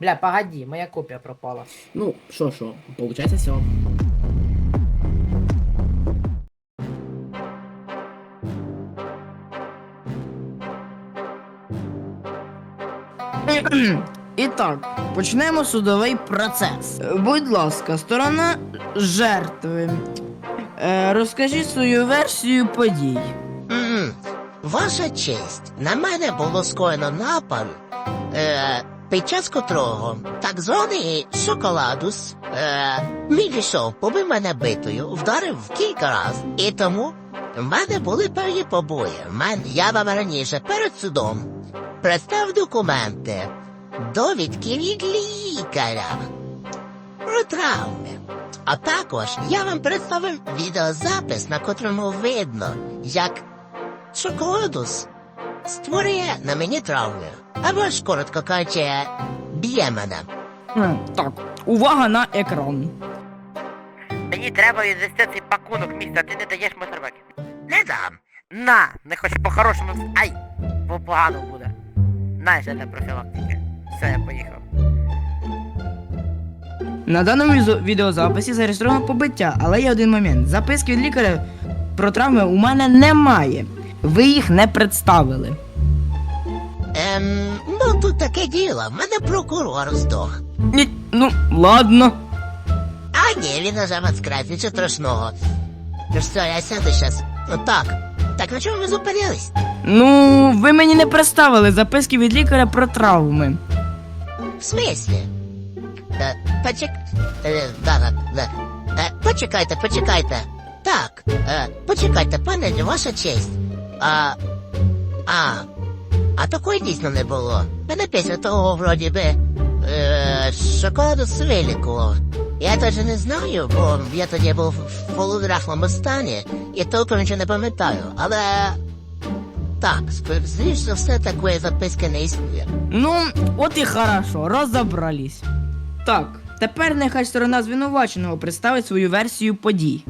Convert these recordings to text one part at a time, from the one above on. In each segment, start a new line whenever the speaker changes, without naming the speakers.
Бля, погоди, моя копія пропала.
Ну, що, що, получається все.
І так, почнемо судовий процес. Будь ласка, сторона жертви. Е, розкажіть свою версію подій.
Ваша честь, на мене було скоєно напад, е, під час котрого так званий шоколадус е, підійшов, побив мене битою, вдарив кілька разів. І тому в мене були певні побої. Мен, я вам раніше перед судом представив документи, довідки від лікаря про травми. А також я вам представив відеозапис, на котрому видно, як Шоколадус створює на мені травми. Або ж, коротко кажучи, б'є мене.
Так, увага на екран.
Мені треба відвести цей пакунок міста, ти не даєш моторбек.
Не дам.
На, не хоч по-хорошому. Ай! Бо погано буде. Знаєш, для профілактики. Все, я поїхав.
На даному відеозаписі зареєстровано побиття, але є один момент. Записки від лікаря про травми у мене немає. Ви їх не представили.
Ем, ну тут таке діло. В мене прокурор здох.
Ні, ну, ладно.
А ні, він нажав відскрать, нічого страшного. Ну що, я сяду щас. Ну так. Так на чому ви зупинились?
Ну, ви мені не представили записки від лікаря про травми.
В смислі? Е, почек... Е, да, да, да. Е, почекайте, почекайте. Так, е, почекайте, пане, ваша честь. А. А. А такої дійсно не було. Мене після того, вроді би, е, шоколаду свилікував. Я теж не знаю, бо я тоді був в полудрахлому стані і толком нічого не пам'ятаю, але. Так, за все, такої записки не існує.
Ну, от і хорошо, розібрались. Так, тепер нехай сторона звинуваченого представить свою версію подій.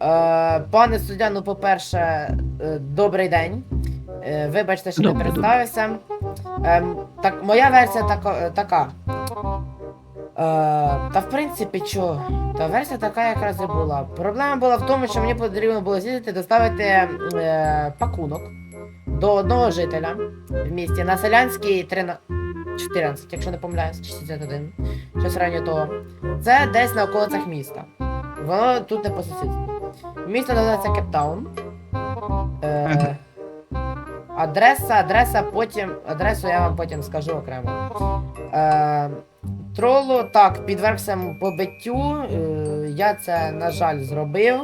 Е, пане суддя, ну по-перше, е, добрий день. Е, вибачте, що не представився. Ем, так, моя версія така. Та в принципі, що? Та версія така якраз і була. Проблема була в тому, що мені потрібно було з'їздити доставити е, пакунок до одного жителя в місті на селянській 13, 14, якщо не помиляюсь, чи 61, щось ранньо того. Це десь на околицях міста. Воно тут не по сусідству. Місто називається Кейптаун. Е, адреса, адреса потім. Адресу я вам потім скажу окремо. Е, тролу, так, підвергся побиттю. Е, я це, на жаль, зробив.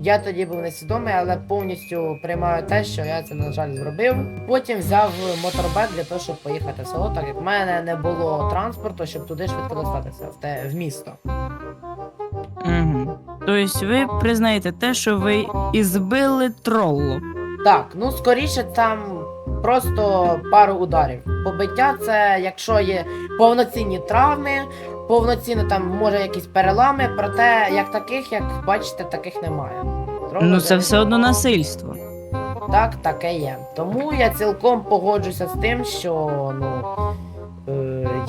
Я тоді був несвідомий, але повністю приймаю те, що я це, на жаль, зробив. Потім взяв моторбек для того, щоб поїхати в село, так як в мене не було транспорту, щоб туди швидко достатися, в, те, в місто.
Угу. Тобто ви признаєте те, що ви і збили тролло.
Так, ну скоріше там просто пару ударів. Побиття це якщо є повноцінні травми, повноцінно там може якісь перелами, проте як таких, як бачите, таких немає. Трохи
Ну це все одно насильство.
Так, таке є. Тому я цілком погоджуся з тим, що ну.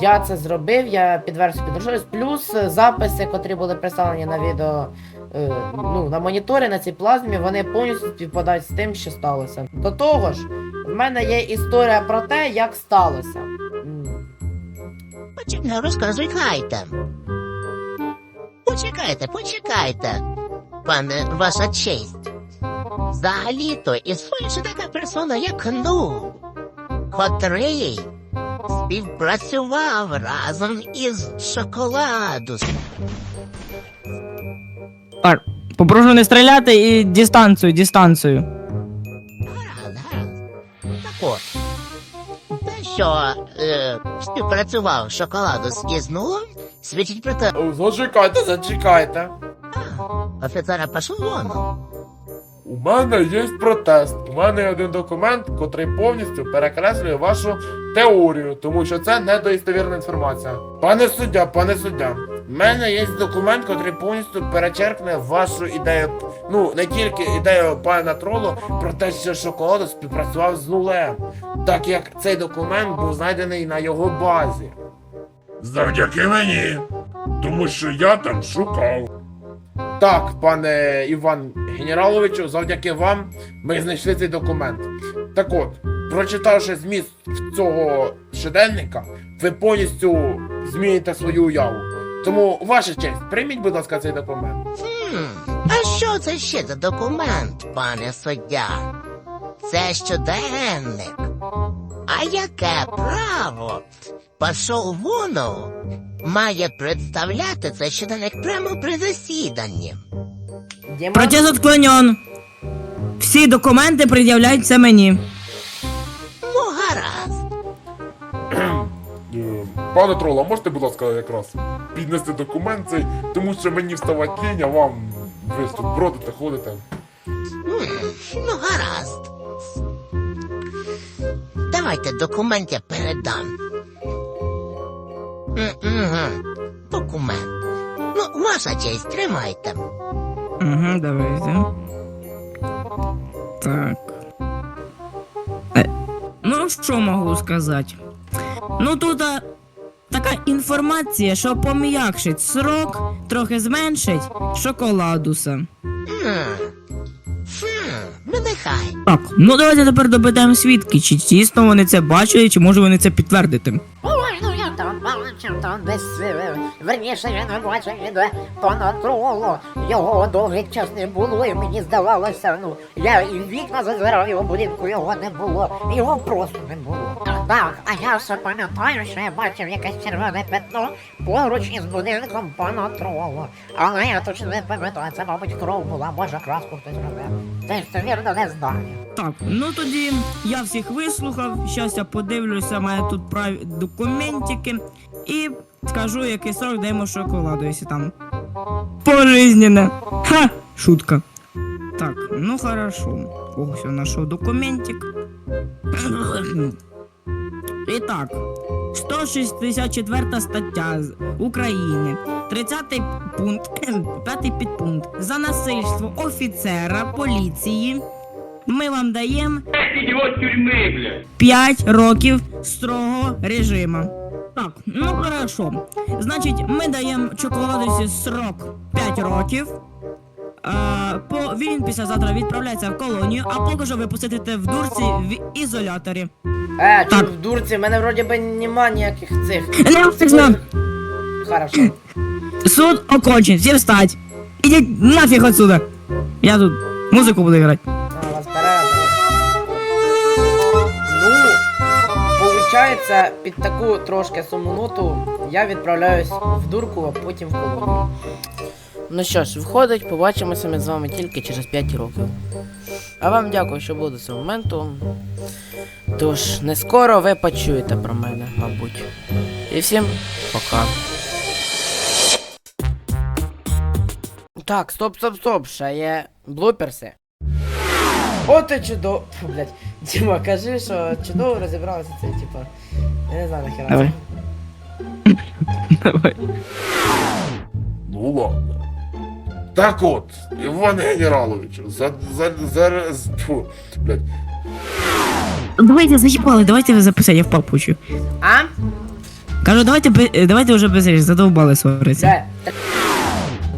Я це зробив, я підверсу підрушилась. Плюс записи, котрі були представлені на відео, е, ну, на моніторі на цій плазмі, вони повністю співпадають з тим, що сталося. До того ж, в мене є історія про те, як сталося. М.
Почекайте, розказуйте. Почекайте, почекайте, пане, ваша честь. Взагалі-то існує ще така персона, як ну, котрий співпрацював разом із шоколадусом.
Так, попрошу не стріляти і дистанцію, дистанцію.
Гаразд, гаразд. Так от, те, що е, співпрацював шоколадус із нулом, свідчить про те,
Зачекайте, зачекайте.
офіцера пішов вон.
У мене є протест. У мене є один документ, котрий повністю перекреслює вашу теорію, тому що це недоістовірна інформація. Пане суддя, пане суддя, в мене є документ, котрий повністю перечеркне вашу ідею. Ну, не тільки ідею пана тролу про те, що шоколад співпрацював з нулем, так як цей документ був знайдений на його базі. Завдяки мені. Тому що я там шукав. Так, пане Іван Генераловичу, завдяки вам ми знайшли цей документ. Так от, прочитавши зміст цього щоденника, ви повністю зміните свою уяву. Тому, ваша честь, прийміть, будь ласка, цей документ.
Хм, а що це ще за документ, пане суддя? Це щоденник. А яке право? Пошов воно має представляти цей щоденник прямо при засіданні.
Діма?
Протест отклонен. Всі документи пред'являються мені.
Ну, гаразд.
Е, Пане Тролла, можете, будь ласка, якраз піднести документ цей, тому що мені вставати лінь, а вам ви ж тут бродите, ходите.
М, Ну, гаразд. Давайте документ я передам. Документ. Ну, ваша честь, тримайте.
Угу, давайте. Так. Е, ну, що можу сказати? Ну тут а, така інформація, що пом'якшить срок, трохи зменшить шоколадуса.
Ну нехай.
Так, ну давайте тепер допитаємо свідки, чи дійсно вони це бачили, чи може вони це підтвердити.
Десь е, верніше не бачив де понад троло. Його довгий час не було, і мені здавалося, ну я і вікна зазирав його будинку, його не було, його просто не було. Так, а я все пам'ятаю, що я бачив якесь червоне пятно поруч із будинком понад троло. Але я точно не пам'ятаю, це, мабуть, кров була, може краску хтось робив. Теж це вірно не знаю.
Так, ну тоді я всіх вислухав. Щас я подивлюся, має тут прав... документики і скажу, який срок даємо шоколаду, якщо там. Пожизненне. Ха! Шутка. Так, ну хорошо. Ось я нашов документик. І так, 164 стаття України, 30 пункт, 5 підпункт. За насильство офіцера поліції ми вам даємо 5 років строгого режиму. Так, ну хорошо. Значить, ми даємо чоколадусі срок 5 років. А, по, він післязавтра відправляється в колонію, а поки що ви посидите в дурці в ізоляторі.
Е, чу,
Так.
в дурці, в мене вроді би нема ніяких цих.
Не встигну.
Хорошо.
Суд окончен, всі встать. Ідіть нафіг отсюда. Я тут музику буду грати.
Получається, під таку трошки сумну ноту я відправляюсь в дурку, а потім в колонію. Ну що ж, виходить, побачимося ми з вами тільки через 5 років. А вам дякую, що були до цього моменту. Тож, не скоро ви почуєте про мене, мабуть. І всім пока. Так, стоп, стоп, стоп, ще є блуперси. От і чудово. Фу, блядь. Діма, кажи, що чудово розібралося це, типа. Я не знаю нахера.
Давай. Давай.
Ну ладно. Так от, Іван Генераловичу, за, за, зараз, фу, блядь,
Давайте заїбали, давайте ви записати, я в папучу.
А?
Кажу, давайте, бе- е, давайте вже без річ, задовбали сваритися.
Це.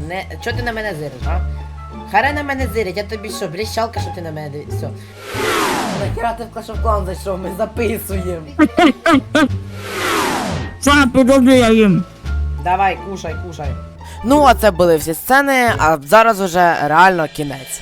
Не. Чо ти на мене зириш, а? Харе на мене зирить, я тобі що, бріщалка, що ти на мене дивишся. Все. Нахера ти в Clash of Clans зайшов, ми записуємо.
Сам підожди я їм.
Давай, кушай, кушай. Ну, а це були всі сцени, а зараз уже реально кінець.